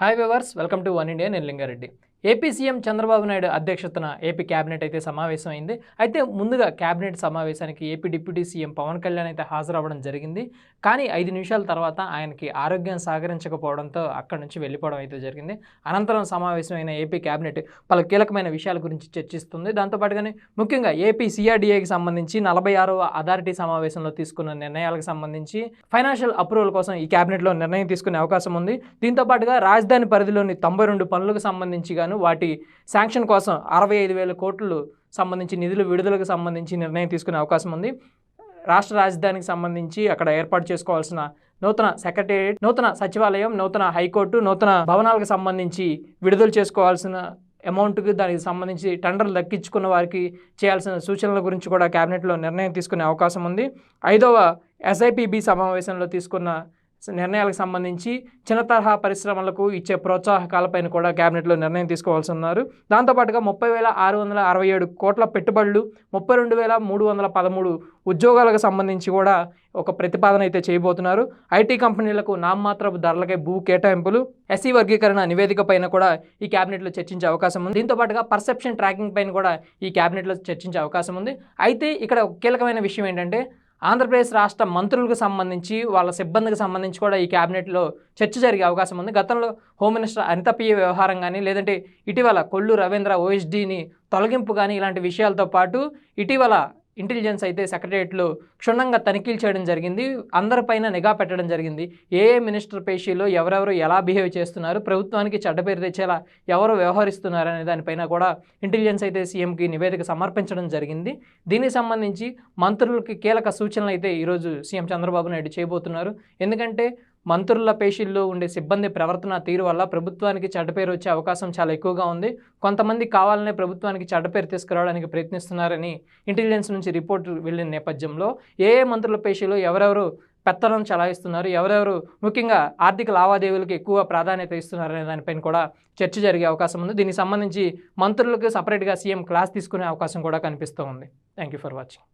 Hi viewers welcome to one India నేను Lingareddy. AP CM Chandrababu Naidu అధ్యక్షతన AP cabinet అయితే సమావేశం అయింది అయితే ముందుగా కేబినెట్ సమావేశానికి AP deputy CM Pawan Kalyan అయితే హాజరవ్వడం జరిగింది. కానీ ఐదు నిమిషాల తర్వాత ఆయనకి ఆరోగ్యం సహకరించకపోవడంతో అక్కడి నుంచి వెళ్ళిపోవడం అయితే జరిగింది. అనంతరం సమావేశమైన ఏపీ కేబినెట్ పలు కీలకమైన విషయాల గురించి చర్చిస్తుంది. దాంతోపాటుగానే ముఖ్యంగా ఏపీ సిఆర్డీఏకి సంబంధించి నలభై ఆరవ అథారిటీ సమావేశంలో తీసుకున్న నిర్ణయాలకు సంబంధించి ఫైనాన్షియల్ అప్రూవల్ కోసం ఈ కేబినెట్లో నిర్ణయం తీసుకునే అవకాశం ఉంది. దీంతో పాటుగా రాజధాని పరిధిలోని తొంభై రెండు పనులకు సంబంధించి గాను వాటి శాంక్షన్ కోసం అరవై ఐదు వేల కోట్లు సంబంధించి నిధులు విడుదలకు సంబంధించి నిర్ణయం తీసుకునే అవకాశం ఉంది. రాష్ట్ర రాజధానికి సంబంధించి అక్కడ ఏర్పాటు చేసుకోవాల్సిన నూతన సెక్రటేరియట్ నూతన సచివాలయం నూతన హైకోర్టు నూతన భవనాలకు సంబంధించి విడుదల చేసుకోవాల్సిన అమౌంట్కి దానికి సంబంధించి టెండర్లు దక్కించుకున్న వారికి చేయాల్సిన సూచనల గురించి కూడా కేబినెట్లో నిర్ణయం తీసుకునే అవకాశం ఉంది. ఐదవ ఎస్ఐపిబి సమావేశంలో తీసుకున్న నిర్ణయాలకు సంబంధించి చిన్న తరహా పరిశ్రమలకు ఇచ్చే ప్రోత్సాహకాలపైన కూడా కేబినెట్లో నిర్ణయం తీసుకోవాల్సి ఉన్నారు. దాంతోపాటుగా ముప్పై వేల ఆరు వందల అరవై ఏడు కోట్ల పెట్టుబడులు ముప్పై రెండు వేల మూడు వందల పదమూడు ఉద్యోగాలకు సంబంధించి కూడా ఒక ప్రతిపాదన అయితే చేయబోతున్నారు. ఐటీ కంపెనీలకు నామమాత్రపు ధరలకే భూ కేటాయింపులు ఎస్సీ వర్గీకరణ నివేదిక పైన కూడా ఈ క్యాబినెట్లో చర్చించే అవకాశం ఉంది. దీంతో పాటుగా పర్సెప్షన్ ట్రాకింగ్ పైన కూడా ఈ క్యాబినెట్లో చర్చించే అవకాశం ఉంది. అయితే ఇక్కడ కీలకమైన విషయం ఏంటంటే ఆంధ్రప్రదేశ్ రాష్ట్ర మంత్రులకు సంబంధించి వాళ్ళ సిబ్బందికి సంబంధించి కూడా ఈ క్యాబినెట్లో చర్చ జరిగే అవకాశం ఉంది. గతంలో హోమ్ మినిస్టర్ అనిత వ్యవహారం కానీ లేదంటే ఇటీవల కొల్లు రవీంద్ర ఓఎస్డీని తొలగింపు కానీ ఇలాంటి విషయాలతో పాటు ఇటీవల ఇంటెలిజెన్స్ అయితే సెక్రటరియట్లో క్షుణ్ణంగా తనిఖీలు చేయడం జరిగింది. అందరిపైన నిఘా పెట్టడం జరిగింది. ఏ ఏ మినిస్టర్ పేషీలో ఎవరెవరు ఎలా బిహేవ్ చేస్తున్నారు ప్రభుత్వానికి చెడ్డ పేరు తెచ్చేలా ఎవరు వ్యవహరిస్తున్నారు అనే దానిపైన కూడా ఇంటెలిజెన్స్ అయితే సీఎంకి నివేదిక సమర్పించడం జరిగింది. దీనికి సంబంధించి మంత్రులకి కీలక సూచనలు అయితే ఈరోజు సీఎం చంద్రబాబు నాయుడు చేయబోతున్నారు. ఎందుకంటే మంత్రుల పేషీల్లో ఉండే సిబ్బంది ప్రవర్తన తీరు వల్ల ప్రభుత్వానికి చెడ్డ పేరు వచ్చే అవకాశం చాలా ఎక్కువగా ఉంది. కొంతమంది కావాలనే ప్రభుత్వానికి చెడ్డ పేరు తీసుకురావడానికి ప్రయత్నిస్తున్నారని ఇంటెలిజెన్స్ నుంచి రిపోర్ట్ వెళ్ళిన నేపథ్యంలో ఏ ఏ మంత్రుల పేషీలో ఎవరెవరు పెత్తనం చలాయిస్తున్నారు ఎవరెవరు ముఖ్యంగా ఆర్థిక లావాదేవీలకు ఎక్కువ ప్రాధాన్యత ఇస్తున్నారు అనే దానిపైన కూడా చర్చ జరిగే అవకాశం ఉంది. దీనికి సంబంధించి మంత్రులకు సపరేట్గా సీఎం క్లాస్ తీసుకునే అవకాశం కూడా కనిపిస్తూ ఉంది. Thank you for watching